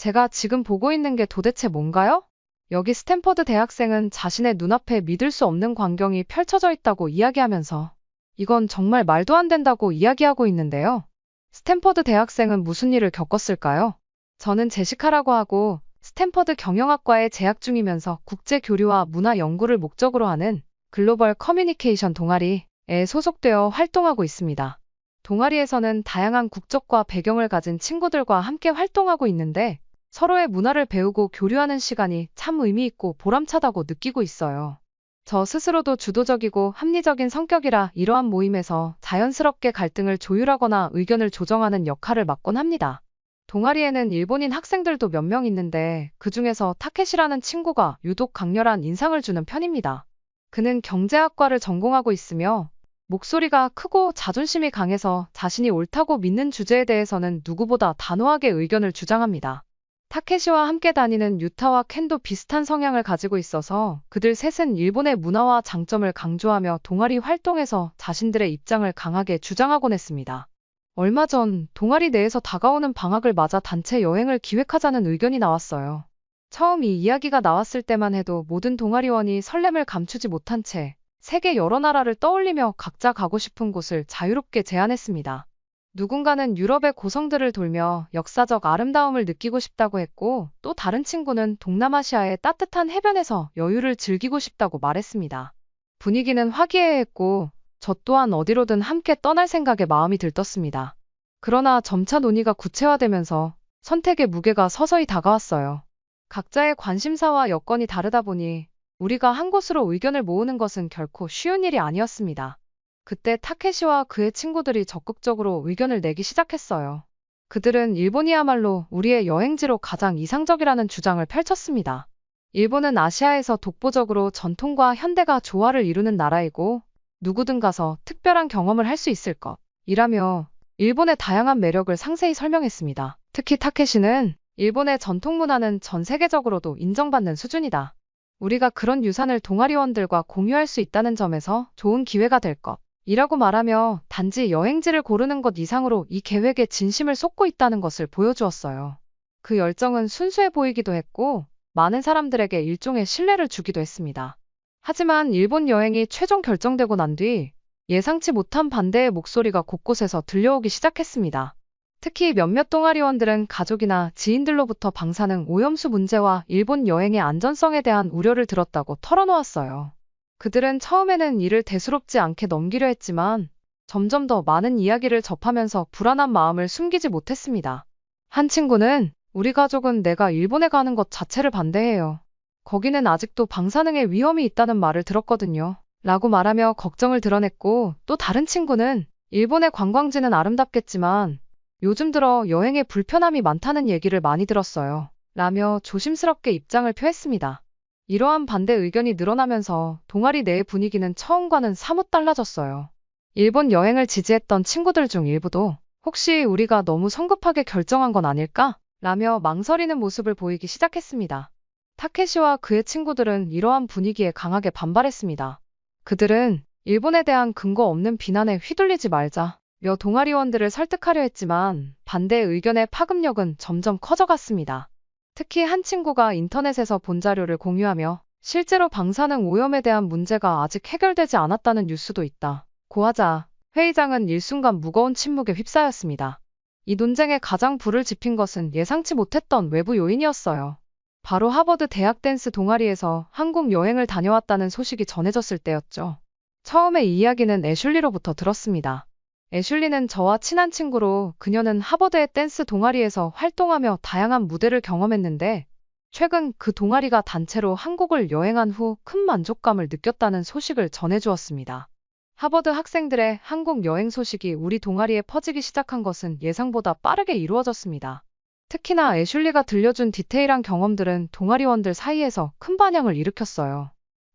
제가 지금 보고 있는 게 도대체 뭔가요? 여기 스탠퍼드 대학생은 자신의 눈앞에 믿을 수 없는 광경이 펼쳐져 있다고 이야기하면서 이건 정말 말도 안 된다고 이야기하고 있는데요. 스탠퍼드 대학생은 무슨 일을 겪었을까요? 저는 제시카라고 하고 스탠퍼드 경영학과에 재학 중이면서 국제 교류와 문화 연구를 목적으로 하는 글로벌 커뮤니케이션 동아리에 소속되어 활동하고 있습니다. 동아리에서는 다양한 국적과 배경을 가진 친구들과 함께 활동하고 있는데 서로의 문화를 배우고 교류하는 시간이 참 의미 있고 보람차다고 느끼고 있어요. 저 스스로도 주도적이고 합리적인 성격이라 이러한 모임에서 자연스럽게 갈등을 조율하거나 의견을 조정하는 역할을 맡곤 합니다. 동아리에는 일본인 학생들도 몇 명 있는데 그 중에서 타켓이라는 친구가 유독 강렬한 인상을 주는 편입니다. 그는 경제학과를 전공하고 있으며 목소리가 크고 자존심이 강해서 자신이 옳다고 믿는 주제에 대해서는 누구보다 단호하게 의견을 주장합니다. 타케시와 함께 다니는 유타와 켄도 비슷한 성향을 가지고 있어서 그들 셋은 일본의 문화와 장점을 강조하며 동아리 활동에서 자신들의 입장을 강하게 주장하곤 했습니다. 얼마 전 동아리 내에서 다가오는 방학을 맞아 단체 여행을 기획하자는 의견이 나왔어요. 처음 이 이야기가 나왔을 때만 해도 모든 동아리원이 설렘을 감추지 못한 채 세계 여러 나라를 떠올리며 각자 가고 싶은 곳을 자유롭게 제안했습니다. 누군가는 유럽의 고성들을 돌며 역사적 아름다움을 느끼고 싶다고 했고 또 다른 친구는 동남아시아의 따뜻한 해변에서 여유를 즐기고 싶다고 말했습니다. 분위기는 화기애애했고 저 또한 어디로든 함께 떠날 생각에 마음이 들떴습니다. 그러나 점차 논의가 구체화되면서 선택의 무게가 서서히 다가왔어요. 각자의 관심사와 여건이 다르다 보니 우리가 한 곳으로 의견을 모으는 것은 결코 쉬운 일이 아니었습니다. 그때 타케시와 그의 친구들이 적극적으로 의견을 내기 시작했어요. 그들은 일본이야말로 우리의 여행지로 가장 이상적이라는 주장을 펼쳤습니다. 일본은 아시아에서 독보적으로 전통과 현대가 조화를 이루는 나라이고 누구든 가서 특별한 경험을 할 수 있을 것. 이라며 일본의 다양한 매력을 상세히 설명했습니다. 특히 타케시는 일본의 전통 문화는 전 세계적으로도 인정받는 수준이다. 우리가 그런 유산을 동아리원들과 공유할 수 있다는 점에서 좋은 기회가 될 것. 이라고 말하며 단지 여행지를 고르는 것 이상으로 이 계획에 진심을 쏟고 있다는 것을 보여주었어요. 그 열정은 순수해 보이기도 했고 많은 사람들에게 일종의 신뢰를 주기도 했습니다. 하지만 일본 여행이 최종 결정되고 난 뒤 예상치 못한 반대의 목소리가 곳곳에서 들려오기 시작했습니다. 특히 몇몇 동아리원들은 가족이나 지인들로부터 방사능 오염수 문제와 일본 여행의 안전성에 대한 우려를 들었다고 털어놓았어요. 그들은 처음에는 이를 대수롭지 않게 넘기려 했지만 점점 더 많은 이야기를 접하면서 불안한 마음을 숨기지 못했습니다. 한 친구는 우리 가족은 내가 일본에 가는 것 자체를 반대해요. 거기는 아직도 방사능의 위험이 있다는 말을 들었거든요. 라고 말하며 걱정을 드러냈고 또 다른 친구는 일본의 관광지는 아름답겠지만 요즘 들어 여행에 불편함이 많다는 얘기를 많이 들었어요. 라며 조심스럽게 입장을 표했습니다. 이러한 반대 의견이 늘어나면서 동아리 내 분위기는 처음과는 사뭇 달라졌어요. 일본 여행을 지지했던 친구들 중 일부도 혹시 우리가 너무 성급하게 결정한 건 아닐까? 라며 망설이는 모습을 보이기 시작했습니다. 타케시와 그의 친구들은 이러한 분위기에 강하게 반발했습니다. 그들은 일본에 대한 근거 없는 비난에 휘둘리지 말자. 며 동아리원들을 설득하려 했지만 반대 의견의 파급력은 점점 커져갔습니다. 특히 한 친구가 인터넷에서 본 자료를 공유하며 실제로 방사능 오염에 대한 문제가 아직 해결되지 않았다는 뉴스도 있다. 고하자 회의장은 일순간 무거운 침묵에 휩싸였습니다. 이 논쟁에 가장 불을 지핀 것은 예상치 못했던 외부 요인이었어요. 바로 하버드 대학 댄스 동아리에서 한국 여행을 다녀왔다는 소식이 전해졌을 때였죠. 처음에 이 이야기는 애슐리로부터 들었습니다. 애슐리는 저와 친한 친구로 그녀는 하버드의 댄스 동아리에서 활동하며 다양한 무대를 경험했는데 최근 그 동아리가 단체로 한국을 여행한 후 큰 만족감을 느꼈다는 소식을 전해주었습니다. 하버드 학생들의 한국 여행 소식이 우리 동아리에 퍼지기 시작한 것은 예상보다 빠르게 이루어졌습니다. 특히나 애슐리가 들려준 디테일한 경험들은 동아리원들 사이에서 큰 반향을 일으켰어요.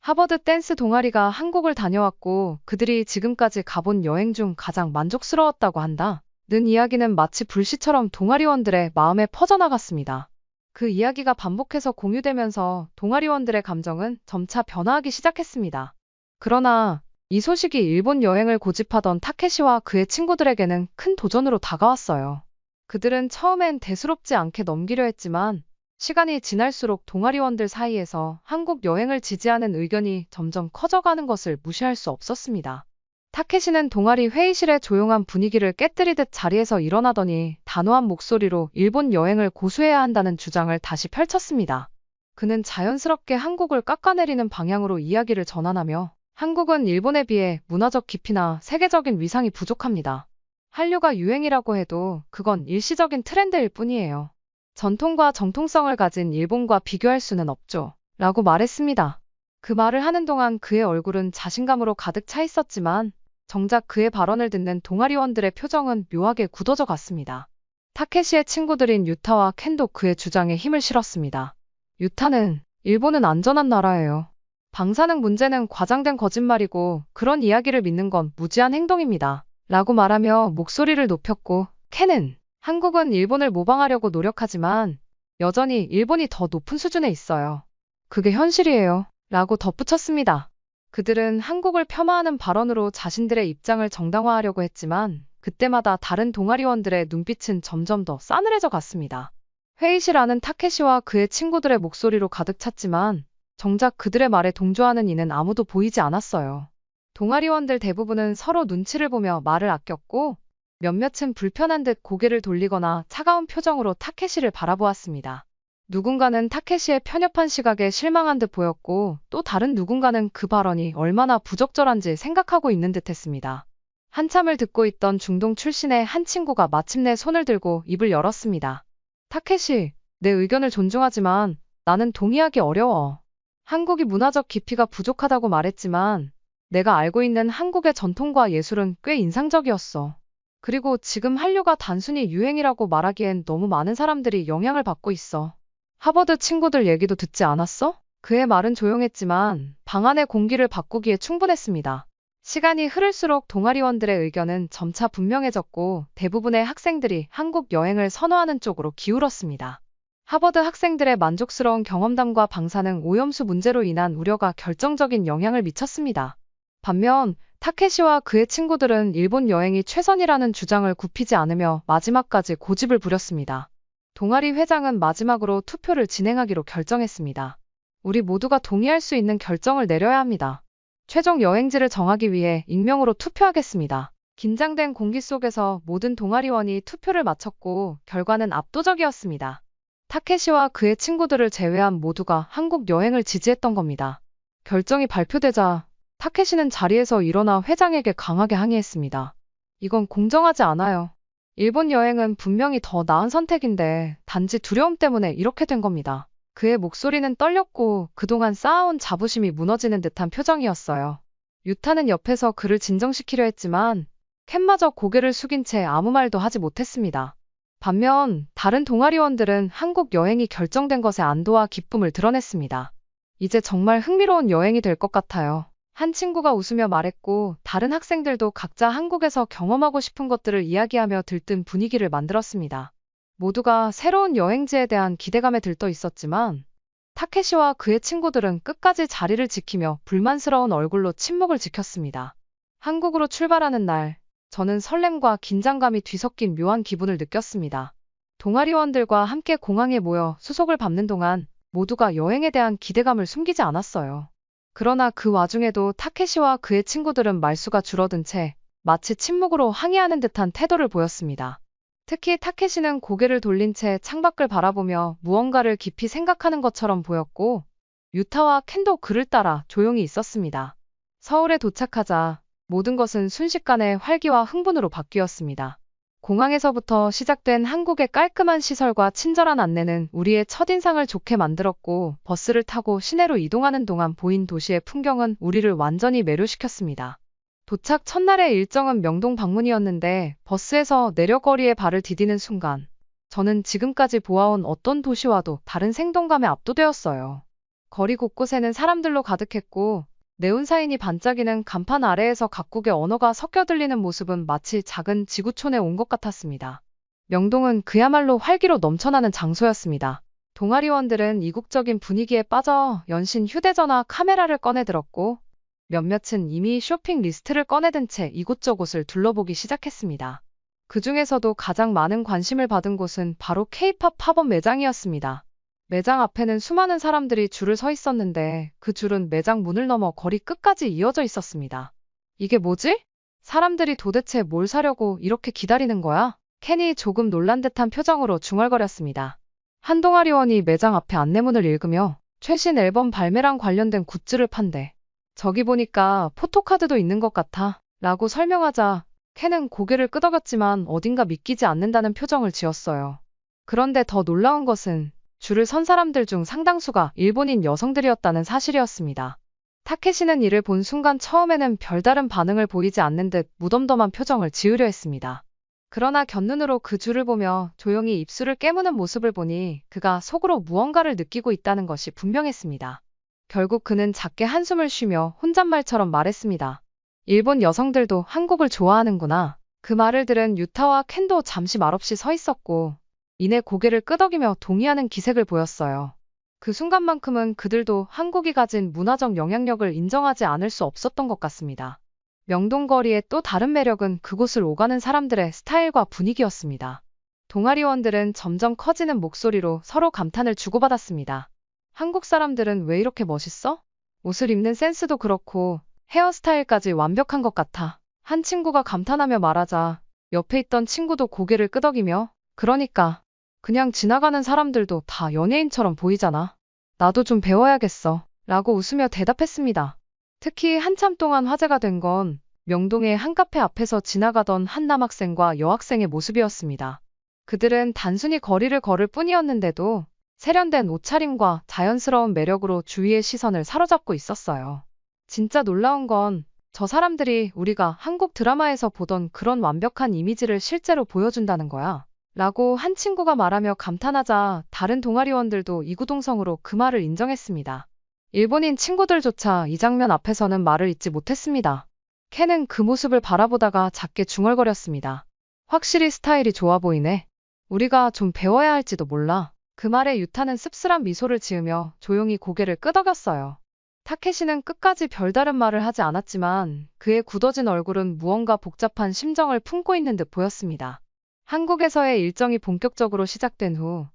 하버드 댄스 동아리가 한국을 다녀왔고 그들이 지금까지 가본 여행 중 가장 만족스러웠다고 한다. 는 이야기는 마치 불시처럼 동아리원들의 마음에 퍼져나갔습니다. 그 이야기가 반복해서 공유되면서 동아리원들의 감정은 점차 변화하기 시작했습니다. 그러나 이 소식이 일본 여행을 고집하던 타케시와 그의 친구들에게는 큰 도전으로 다가왔어요. 그들은 처음엔 대수롭지 않게 넘기려 했지만 시간이 지날수록 동아리원들 사이에서 한국 여행을 지지하는 의견이 점점 커져가는 것을 무시할 수 없었습니다. 타케시는 동아리 회의실의 조용한 분위기를 깨뜨리듯 자리에서 일어나더니 단호한 목소리로 일본 여행을 고수해야 한다는 주장을 다시 펼쳤습니다. 그는 자연스럽게 한국을 깎아내리는 방향으로 이야기를 전환하며 한국은 일본에 비해 문화적 깊이나 세계적인 위상이 부족합니다. 한류가 유행이라고 해도 그건 일시적인 트렌드일 뿐이에요. 전통과 정통성을 가진 일본과 비교할 수는 없죠. 라고 말했습니다. 그 말을 하는 동안 그의 얼굴은 자신감으로 가득 차 있었지만 정작 그의 발언을 듣는 동아리원들의 표정은 묘하게 굳어져 갔습니다. 타케시의 친구들인 유타와 켄도 그의 주장에 힘을 실었습니다. 유타는 일본은 안전한 나라예요. 방사능 문제는 과장된 거짓말이고 그런 이야기를 믿는 건 무지한 행동입니다. 라고 말하며 목소리를 높였고 켄은 한국은 일본을 모방하려고 노력하지만 여전히 일본이 더 높은 수준에 있어요. 그게 현실이에요. 라고 덧붙였습니다. 그들은 한국을 폄하하는 발언으로 자신들의 입장을 정당화하려고 했지만 그때마다 다른 동아리원들의 눈빛은 점점 더 싸늘해져 갔습니다. 회의실 안은 타케시와 그의 친구들의 목소리로 가득 찼지만 정작 그들의 말에 동조하는 이는 아무도 보이지 않았어요. 동아리원들 대부분은 서로 눈치를 보며 말을 아꼈고 몇몇은 불편한 듯 고개를 돌리거나 차가운 표정으로 타케시를 바라보았습니다. 누군가는 타케시의 편협한 시각에 실망한 듯 보였고 또 다른 누군가는 그 발언이 얼마나 부적절한지 생각하고 있는 듯 했습니다. 한참을 듣고 있던 중동 출신의 한 친구가 마침내 손을 들고 입을 열었습니다. 타케시, 내 의견을 존중하지만 나는 동의하기 어려워. 한국이 문화적 깊이가 부족하다고 말했지만 내가 알고 있는 한국의 전통과 예술은 꽤 인상적이었어. 그리고 지금 한류가 단순히 유행이라고 말하기엔 너무 많은 사람들이 영향을 받고 있어. 하버드 친구들 얘기도 듣지 않았어? 그의 말은 조용했지만 방 안의 공기를 바꾸기에 충분했습니다. 시간이 흐를수록 동아리원들의 의견은 점차 분명해졌고 대부분의 학생들이 한국 여행을 선호하는 쪽으로 기울었습니다. 하버드 학생들의 만족스러운 경험담과 방사능 오염수 문제로 인한 우려가 결정적인 영향을 미쳤습니다. 반면 타케시와 그의 친구들은 일본 여행이 최선이라는 주장을 굽히지 않으며 마지막까지 고집을 부렸습니다. 동아리 회장은 마지막으로 투표를 진행하기로 결정했습니다. 우리 모두가 동의할 수 있는 결정을 내려야 합니다. 최종 여행지를 정하기 위해 익명으로 투표하겠습니다. 긴장된 공기 속에서 모든 동아리원이 투표를 마쳤고 결과는 압도적이었습니다. 타케시와 그의 친구들을 제외한 모두가 한국 여행을 지지했던 겁니다. 결정이 발표되자 타케시는 자리에서 일어나 회장에게 강하게 항의했습니다. 이건 공정하지 않아요. 일본 여행은 분명히 더 나은 선택인데 단지 두려움 때문에 이렇게 된 겁니다. 그의 목소리는 떨렸고 그동안 쌓아온 자부심이 무너지는 듯한 표정이었어요. 유타는 옆에서 그를 진정시키려 했지만 캔마저 고개를 숙인 채 아무 말도 하지 못했습니다. 반면 다른 동아리원들은 한국 여행이 결정된 것에 안도와 기쁨을 드러냈습니다. 이제 정말 흥미로운 여행이 될 것 같아요. 한 친구가 웃으며 말했고 다른 학생들도 각자 한국에서 경험하고 싶은 것들을 이야기하며 들뜬 분위기를 만들었습니다. 모두가 새로운 여행지에 대한 기대감에 들떠 있었지만 타케시와 그의 친구들은 끝까지 자리를 지키며 불만스러운 얼굴로 침묵을 지켰습니다. 한국으로 출발하는 날, 저는 설렘과 긴장감이 뒤섞인 묘한 기분을 느꼈습니다. 동아리원들과 함께 공항에 모여 수속을 밟는 동안 모두가 여행에 대한 기대감을 숨기지 않았어요. 그러나 그 와중에도 타케시와 그의 친구들은 말수가 줄어든 채 마치 침묵으로 항의하는 듯한 태도를 보였습니다. 특히 타케시는 고개를 돌린 채 창밖을 바라보며 무언가를 깊이 생각하는 것처럼 보였고 유타와 켄도 그를 따라 조용히 있었습니다. 서울에 도착하자 모든 것은 순식간에 활기와 흥분으로 바뀌었습니다. 공항에서부터 시작된 한국의 깔끔한 시설과 친절한 안내는 우리의 첫인상을 좋게 만들었고 버스를 타고 시내로 이동하는 동안 보인 도시의 풍경은 우리를 완전히 매료시켰습니다. 도착 첫날의 일정은 명동 방문이었는데 버스에서 내려 거리에 발을 디디는 순간 저는 지금까지 보아온 어떤 도시와도 다른 생동감에 압도되었어요. 거리 곳곳에는 사람들로 가득했고 네온사인이 반짝이는 간판 아래에서 각국의 언어가 섞여 들리는 모습은 마치 작은 지구촌에 온 것 같았습니다. 명동은 그야말로 활기로 넘쳐나는 장소였습니다. 동아리원들은 이국적인 분위기에 빠져 연신 휴대전화 카메라를 꺼내 들었고 몇몇은 이미 쇼핑 리스트를 꺼내든 채 이곳저곳을 둘러보기 시작했습니다. 그 중에서도 가장 많은 관심을 받은 곳은 바로 K-팝 팝업 매장이었습니다. 매장 앞에는 수많은 사람들이 줄을 서 있었는데 그 줄은 매장 문을 넘어 거리 끝까지 이어져 있었습니다. 이게 뭐지? 사람들이 도대체 뭘 사려고 이렇게 기다리는 거야? 캔이 조금 놀란 듯한 표정으로 중얼거렸습니다. 한 동아리 원이 매장 앞에 안내문을 읽으며 최신 앨범 발매랑 관련된 굿즈를 판대. 저기 보니까 포토카드도 있는 것 같아. 라고 설명하자 캔은 고개를 끄덕였지만 어딘가 믿기지 않는다는 표정을 지었어요. 그런데 더 놀라운 것은 줄을 선 사람들 중 상당수가 일본인 여성들이었다는 사실이었습니다. 타케시는 이를 본 순간 처음에는 별다른 반응을 보이지 않는 듯 무덤덤한 표정을 지으려 했습니다. 그러나 곁눈으로 그 줄을 보며 조용히 입술을 깨무는 모습을 보니 그가 속으로 무언가를 느끼고 있다는 것이 분명했습니다. 결국 그는 작게 한숨을 쉬며 혼잣말처럼 말했습니다. 일본 여성들도 한국을 좋아하는구나. 그 말을 들은 유타와 켄도 잠시 말없이 서 있었고, 이내 고개를 끄덕이며 동의하는 기색을 보였어요. 그 순간만큼은 그들도 한국이 가진 문화적 영향력을 인정하지 않을 수 없었던 것 같습니다. 명동거리의 또 다른 매력은 그곳을 오가는 사람들의 스타일과 분위기였습니다. 동아리원들은 점점 커지는 목소리로 서로 감탄을 주고받았습니다. 한국 사람들은 왜 이렇게 멋있어? 옷을 입는 센스도 그렇고 헤어스타일까지 완벽한 것 같아. 한 친구가 감탄하며 말하자 옆에 있던 친구도 고개를 끄덕이며 그러니까 그냥 지나가는 사람들도 다 연예인처럼 보이잖아. 나도 좀 배워야겠어. 라고 웃으며 대답했습니다. 특히 한참 동안 화제가 된 건 명동의 한 카페 앞에서 지나가던 한 남학생과 여학생의 모습이었습니다. 그들은 단순히 거리를 걸을 뿐이었는데도 세련된 옷차림과 자연스러운 매력으로 주위의 시선을 사로잡고 있었어요. 진짜 놀라운 건 저 사람들이 우리가 한국 드라마에서 보던 그런 완벽한 이미지를 실제로 보여준다는 거야. 라고 한 친구가 말하며 감탄하자 다른 동아리원들도 이구동성으로 그 말을 인정했습니다. 일본인 친구들조차 이 장면 앞에서는 말을 잇지 못했습니다. 캔은 그 모습을 바라보다가 작게 중얼거렸습니다. 확실히 스타일이 좋아 보이네. 우리가 좀 배워야 할지도 몰라. 그 말에 유타는 씁쓸한 미소를 지으며 조용히 고개를 끄덕였어요. 타케시는 끝까지 별다른 말을 하지 않았지만 그의 굳어진 얼굴은 무언가 복잡한 심정을 품고 있는 듯 보였습니다. 한국에서의 일정이 본격적으로 시작된 후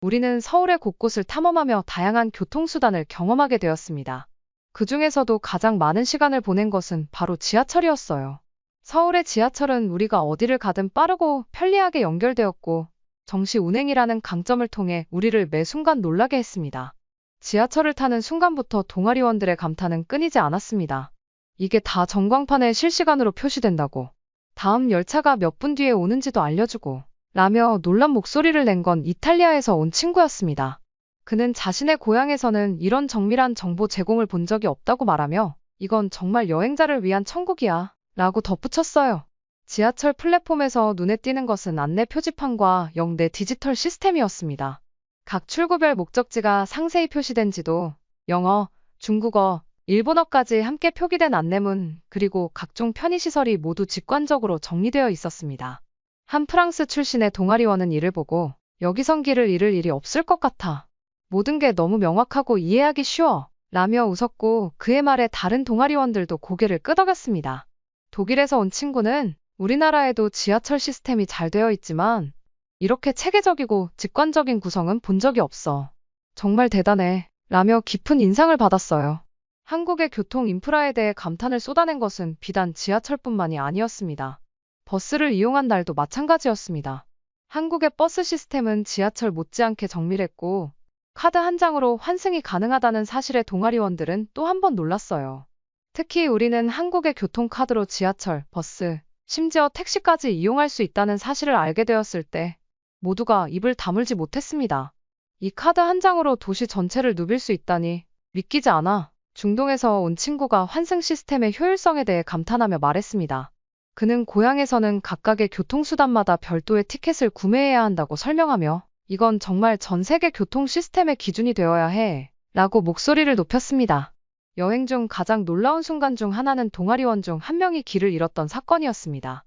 우리는 서울의 곳곳을 탐험하며 다양한 교통수단을 경험하게 되었습니다. 그 중에서도 가장 많은 시간을 보낸 것은 바로 지하철이었어요. 서울의 지하철은 우리가 어디를 가든 빠르고 편리하게 연결되었고 정시 운행이라는 강점을 통해 우리를 매 순간 놀라게 했습니다. 지하철을 타는 순간부터 동아리원들의 감탄은 끊이지 않았습니다. 이게 다 전광판에 실시간으로 표시된다고. 다음 열차가 몇 분 뒤에 오는지도 알려주고. 라며 놀란 목소리를 낸 건 이탈리아에서 온 친구였습니다. 그는 자신의 고향에서는 이런 정밀한 정보 제공을 본 적이 없다고 말하며 이건 정말 여행자를 위한 천국이야. 라고 덧붙였어요. 지하철 플랫폼에서 눈에 띄는 것은 안내 표지판과 영내 디지털 시스템이었습니다. 각 출구별 목적지가 상세히 표시된 지도, 영어, 중국어, 일본어까지 함께 표기된 안내문, 그리고 각종 편의시설이 모두 직관적으로 정리되어 있었습니다. 한 프랑스 출신의 동아리원은 이를 보고 여기선 길을 잃을 일이 없을 것 같아. 모든 게 너무 명확하고 이해하기 쉬워. 라며 웃었고 그의 말에 다른 동아리원들도 고개를 끄덕였습니다. 독일에서 온 친구는 우리나라에도 지하철 시스템이 잘 되어 있지만 이렇게 체계적이고 직관적인 구성은 본 적이 없어. 정말 대단해. 라며 깊은 인상을 받았어요. 한국의 교통 인프라에 대해 감탄을 쏟아낸 것은 비단 지하철뿐만이 아니었습니다. 버스를 이용한 날도 마찬가지였습니다. 한국의 버스 시스템은 지하철 못지않게 정밀했고 카드 한 장으로 환승이 가능하다는 사실에 동아리원들은 또 한 번 놀랐어요. 특히 우리는 한국의 교통카드로 지하철, 버스, 심지어 택시까지 이용할 수 있다는 사실을 알게 되었을 때 모두가 입을 다물지 못했습니다. 이 카드 한 장으로 도시 전체를 누빌 수 있다니 믿기지 않아. 중동에서 온 친구가 환승 시스템의 효율성에 대해 감탄하며 말했습니다. 그는 고향에서는 각각의 교통수단마다 별도의 티켓을 구매해야 한다고 설명하며 이건 정말 전 세계 교통 시스템의 기준이 되어야 해. 라고 목소리를 높였습니다. 여행 중 가장 놀라운 순간 중 하나는 동아리원 중 한 명이 길을 잃었던 사건이었습니다.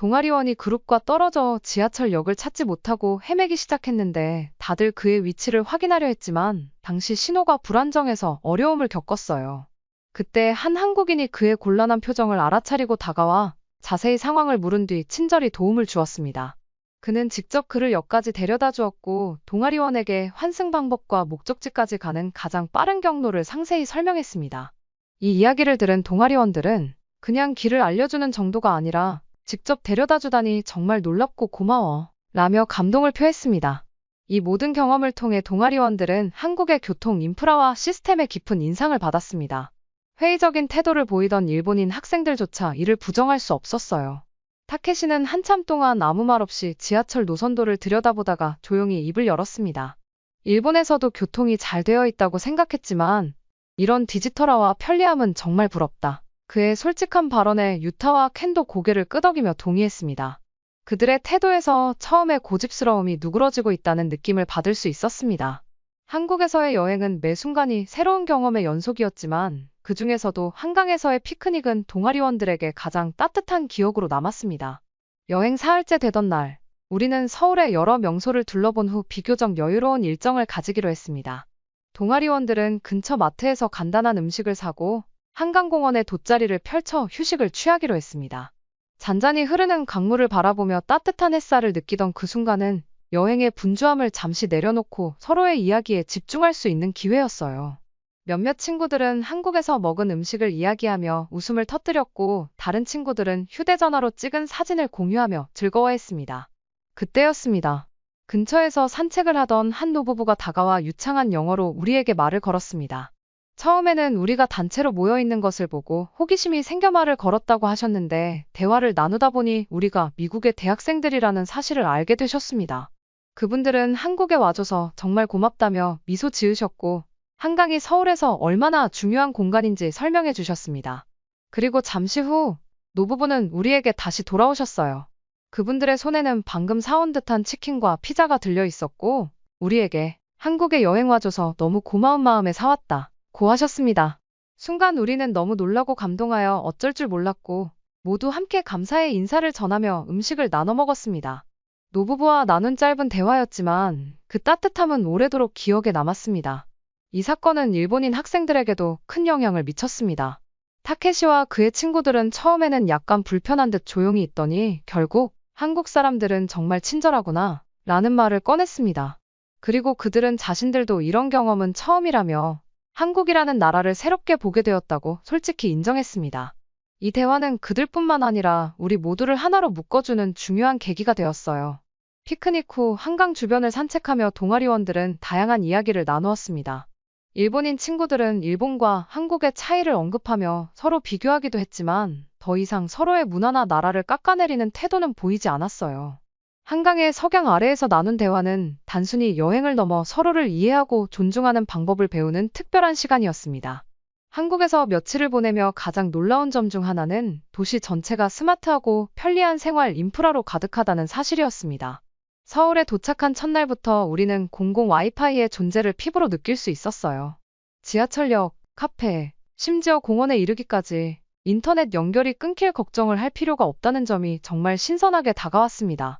동아리원이 그룹과 떨어져 지하철역을 찾지 못하고 헤매기 시작했는데 다들 그의 위치를 확인하려 했지만 당시 신호가 불안정해서 어려움을 겪었어요. 그때 한 한국인이 그의 곤란한 표정을 알아차리고 다가와 자세히 상황을 물은 뒤 친절히 도움을 주었습니다. 그는 직접 그를 역까지 데려다 주었고 동아리원에게 환승 방법과 목적지까지 가는 가장 빠른 경로를 상세히 설명했습니다. 이 이야기를 들은 동아리원들은 그냥 길을 알려주는 정도가 아니라 직접 데려다 주다니 정말 놀랍고 고마워 라며 감동을 표했습니다. 이 모든 경험을 통해 동아리원들은 한국의 교통 인프라와 시스템에 깊은 인상을 받았습니다. 회의적인 태도를 보이던 일본인 학생들조차 이를 부정할 수 없었어요. 타케시는 한참 동안 아무 말 없이 지하철 노선도를 들여다보다가 조용히 입을 열었습니다. 일본에서도 교통이 잘 되어 있다고 생각했지만 이런 디지털화와 편리함은 정말 부럽다. 그의 솔직한 발언에 유타와 켄도 고개를 끄덕이며 동의했습니다. 그들의 태도에서 처음에 고집스러움이 누그러지고 있다는 느낌을 받을 수 있었습니다. 한국에서의 여행은 매 순간이 새로운 경험의 연속이었지만 그 중에서도 한강에서의 피크닉은 동아리원들에게 가장 따뜻한 기억으로 남았습니다. 여행 사흘째 되던 날, 우리는 서울의 여러 명소를 둘러본 후 비교적 여유로운 일정을 가지기로 했습니다. 동아리원들은 근처 마트에서 간단한 음식을 사고 한강공원에 돗자리를 펼쳐 휴식을 취하기로 했습니다. 잔잔히 흐르는 강물을 바라보며 따뜻한 햇살을 느끼던 그 순간은 여행의 분주함을 잠시 내려놓고 서로의 이야기에 집중할 수 있는 기회였어요. 몇몇 친구들은 한국에서 먹은 음식을 이야기하며 웃음을 터뜨렸고 다른 친구들은 휴대전화로 찍은 사진을 공유하며 즐거워했습니다. 그때였습니다. 근처에서 산책을 하던 한 노부부가 다가와 유창한 영어로 우리에게 말을 걸었습니다. 처음에는 우리가 단체로 모여 있는 것을 보고 호기심이 생겨 말을 걸었다고 하셨는데 대화를 나누다 보니 우리가 미국의 대학생들이라는 사실을 알게 되셨습니다. 그분들은 한국에 와줘서 정말 고맙다며 미소 지으셨고 한강이 서울에서 얼마나 중요한 공간인지 설명해 주셨습니다. 그리고 잠시 후 노부부는 우리에게 다시 돌아오셨어요. 그분들의 손에는 방금 사온 듯한 치킨과 피자가 들려 있었고 우리에게 한국에 여행 와줘서 너무 고마운 마음에 사왔다. 고 하셨습니다. 순간 우리는 너무 놀라고 감동하여 어쩔 줄 몰랐고 모두 함께 감사의 인사를 전하며 음식을 나눠 먹었습니다. 노부부와 나눈 짧은 대화였지만 그 따뜻함은 오래도록 기억에 남았습니다. 이 사건은 일본인 학생들에게도 큰 영향을 미쳤습니다. 타케시와 그의 친구들은 처음에는 약간 불편한 듯 조용히 있더니 결국 한국 사람들은 정말 친절하구나 라는 말을 꺼냈습니다. 그리고 그들은 자신들도 이런 경험은 처음이라며 한국이라는 나라를 새롭게 보게 되었다고 솔직히 인정했습니다. 이 대화는 그들뿐만 아니라 우리 모두를 하나로 묶어주는 중요한 계기가 되었어요. 피크닉 후 한강 주변을 산책하며 동아리원들은 다양한 이야기를 나누었습니다. 일본인 친구들은 일본과 한국의 차이를 언급하며 서로 비교하기도 했지만 더 이상 서로의 문화나 나라를 깎아내리는 태도는 보이지 않았어요. 한강의 석양 아래에서 나눈 대화는 단순히 여행을 넘어 서로를 이해하고 존중하는 방법을 배우는 특별한 시간이었습니다. 한국에서 며칠을 보내며 가장 놀라운 점 중 하나는 도시 전체가 스마트하고 편리한 생활 인프라로 가득하다는 사실이었습니다. 서울에 도착한 첫날부터 우리는 공공 와이파이의 존재를 피부로 느낄 수 있었어요. 지하철역, 카페, 심지어 공원에 이르기까지 인터넷 연결이 끊길 걱정을 할 필요가 없다는 점이 정말 신선하게 다가왔습니다.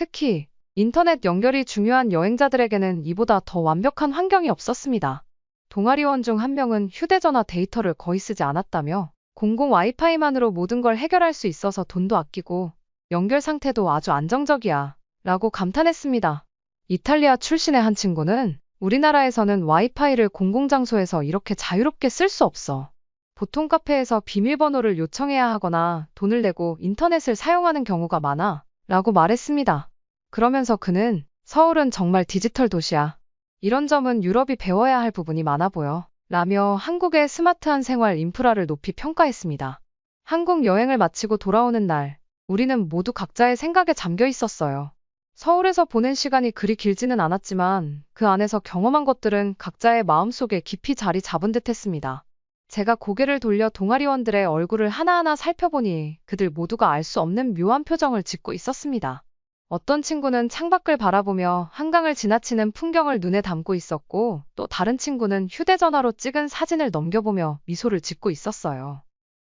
특히 인터넷 연결이 중요한 여행자들에게는 이보다 더 완벽한 환경이 없었습니다. 동아리원 중 한 명은 휴대전화 데이터를 거의 쓰지 않았다며 공공 와이파이만으로 모든 걸 해결할 수 있어서 돈도 아끼고 연결 상태도 아주 안정적이야 라고 감탄했습니다. 이탈리아 출신의 한 친구는 우리나라에서는 와이파이를 공공장소에서 이렇게 자유롭게 쓸 수 없어. 보통 카페에서 비밀번호를 요청해야 하거나 돈을 내고 인터넷을 사용하는 경우가 많아 라고 말했습니다. 그러면서 그는 서울은 정말 디지털 도시야. 이런 점은 유럽이 배워야 할 부분이 많아 보여. 라며 한국의 스마트한 생활 인프라를 높이 평가했습니다. 한국 여행을 마치고 돌아오는 날, 우리는 모두 각자의 생각에 잠겨 있었어요. 서울에서 보낸 시간이 그리 길지는 않았지만 그 안에서 경험한 것들은 각자의 마음속에 깊이 자리 잡은 듯 했습니다. 제가 고개를 돌려 동아리원들의 얼굴을 하나하나 살펴보니 그들 모두가 알 수 없는 묘한 표정을 짓고 있었습니다. 어떤 친구는 창밖을 바라보며 한강을 지나치는 풍경을 눈에 담고 있었고 또 다른 친구는 휴대전화로 찍은 사진을 넘겨보며 미소를 짓고 있었어요.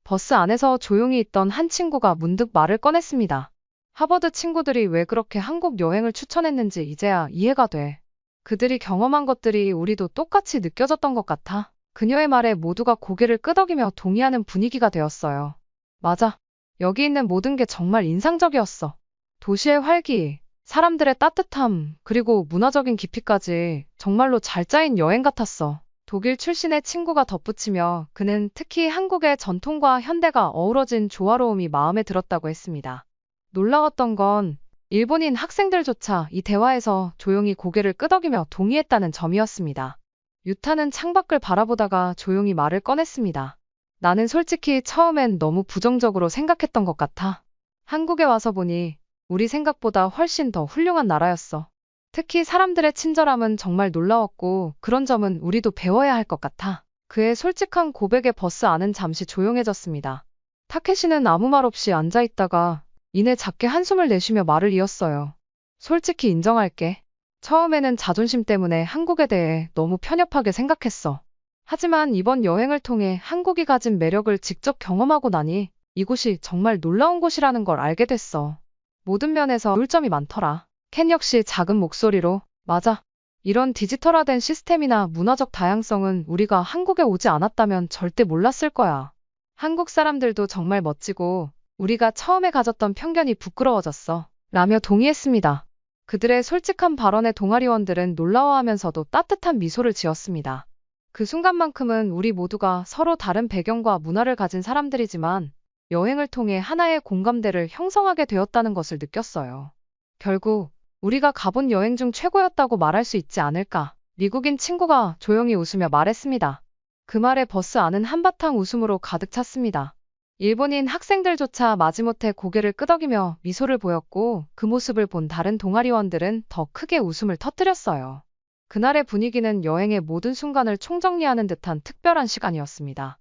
버스 안에서 조용히 있던 한 친구가 문득 말을 꺼냈습니다. 하버드 친구들이 왜 그렇게 한국 여행을 추천했는지 이제야 이해가 돼. 그들이 경험한 것들이 우리도 똑같이 느껴졌던 것 같아. 그녀의 말에 모두가 고개를 끄덕이며 동의하는 분위기가 되었어요. 맞아. 여기 있는 모든 게 정말 인상적이었어. 도시의 활기, 사람들의 따뜻함, 그리고 문화적인 깊이까지 정말로 잘 짜인 여행 같았어. 독일 출신의 친구가 덧붙이며 그는 특히 한국의 전통과 현대가 어우러진 조화로움이 마음에 들었다고 했습니다. 놀라웠던 건 일본인 학생들조차 이 대화에서 조용히 고개를 끄덕이며 동의했다는 점이었습니다. 유타는 창밖을 바라보다가 조용히 말을 꺼냈습니다. 나는 솔직히 처음엔 너무 부정적으로 생각했던 것 같아. 한국에 와서 보니 우리 생각보다 훨씬 더 훌륭한 나라였어. 특히 사람들의 친절함은 정말 놀라웠고 그런 점은 우리도 배워야 할 것 같아. 그의 솔직한 고백에 버스 안은 잠시 조용해졌습니다. 타케시는 아무 말 없이 앉아 있다가 이내 작게 한숨을 내쉬며 말을 이었어요. 솔직히 인정할게. 처음에는 자존심 때문에 한국에 대해 너무 편협하게 생각했어. 하지만 이번 여행을 통해 한국이 가진 매력을 직접 경험하고 나니 이곳이 정말 놀라운 곳이라는 걸 알게 됐어. 모든 면에서 꿀점이 많더라. 켄 역시 작은 목소리로, 맞아. 이런 디지털화된 시스템이나 문화적 다양성은 우리가 한국에 오지 않았다면 절대 몰랐을 거야. 한국 사람들도 정말 멋지고, 우리가 처음에 가졌던 편견이 부끄러워졌어. 라며 동의했습니다. 그들의 솔직한 발언에 동아리원들은 놀라워하면서도 따뜻한 미소를 지었습니다. 그 순간만큼은 우리 모두가 서로 다른 배경과 문화를 가진 사람들이지만 여행을 통해 하나의 공감대를 형성하게 되었다는 것을 느꼈어요. 결국 우리가 가본 여행 중 최고였다고 말할 수 있지 않을까. 미국인 친구가 조용히 웃으며 말했습니다. 그 말에 버스 안은 한바탕 웃음으로 가득 찼습니다. 일본인 학생들조차 마지못해 고개를 끄덕이며 미소를 보였고 그 모습을 본 다른 동아리원들은 더 크게 웃음을 터뜨렸어요. 그날의 분위기는 여행의 모든 순간을 총정리하는 듯한 특별한 시간이었습니다.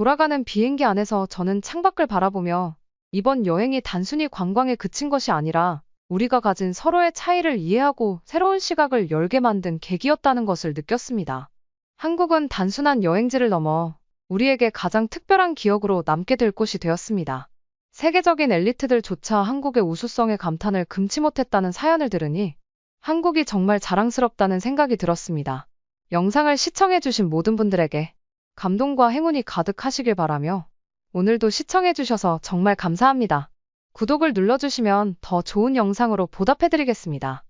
돌아가는 비행기 안에서 저는 창밖을 바라보며 이번 여행이 단순히 관광에 그친 것이 아니라 우리가 가진 서로의 차이를 이해하고 새로운 시각을 열게 만든 계기였다는 것을 느꼈습니다. 한국은 단순한 여행지를 넘어 우리에게 가장 특별한 기억으로 남게 될 곳이 되었습니다. 세계적인 엘리트들조차 한국의 우수성에 감탄을 금치 못했다는 사연을 들으니 한국이 정말 자랑스럽다는 생각이 들었습니다. 영상을 시청해주신 모든 분들에게 감동과 행운이 가득하시길 바라며 오늘도 시청해주셔서 정말 감사합니다. 구독을 눌러주시면 더 좋은 영상으로 보답해드리겠습니다.